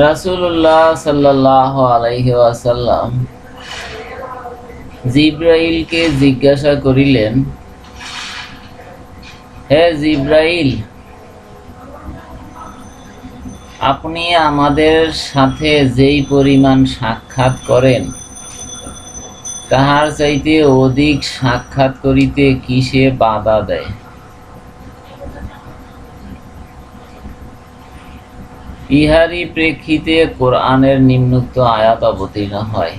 রাসূলুল্লাহ সাল্লাল্লাহু আলাইহি ওয়াসাল্লাম জিব্রাইলকে জিজ্ঞাসা করিলেন, হে জিব্রাইল, আপনি আমাদের সাথে যেই পরিমাণ সাক্ষাৎ করেন, তাহার চাইতে অধিক সাক্ষাৎ করিতে কিসে বাধা দেয়? ইহারই প্রেক্ষিতে কোরআনের নিম্নোক্ত আয়াত অবতীর্ণ হয়।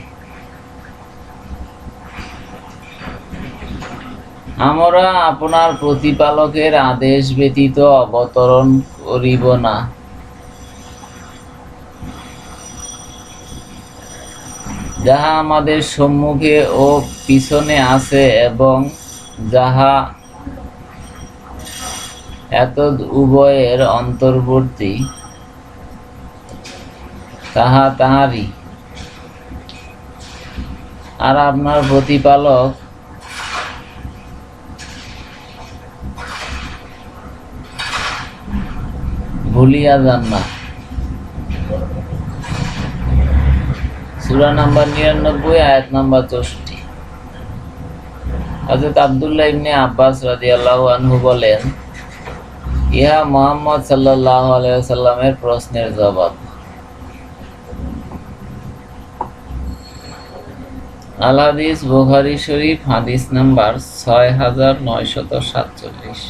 আমরা আপনার প্রতিপালকের আদেশ ব্যতীত অবতরণ করিব না। যাহা আমাদের সম্মুখে ও পিছনে আছে এবং যাহা এত উভয়ের অন্তর্বর্তী তাহা তাহারই আর আপনার প্রতিপালক ভুলিয়া যান না। সূরা নাম্বার নিরানব্বই, আয়াত নাম্বার চৌষট্টি। হযরত আব্দুল্লাহ ইবনে আব্বাস রাদিয়াল্লাহু আনহু বলেন, ইহা মুহাম্মদ সাল্লাল্লাহু আলাইহি ওয়াসাল্লামের প্রশ্নের জবাব। আল হাদিস শরীফ হাদিস নাম্বার ছয় হাজার নয়শত সাতচল্লিশ।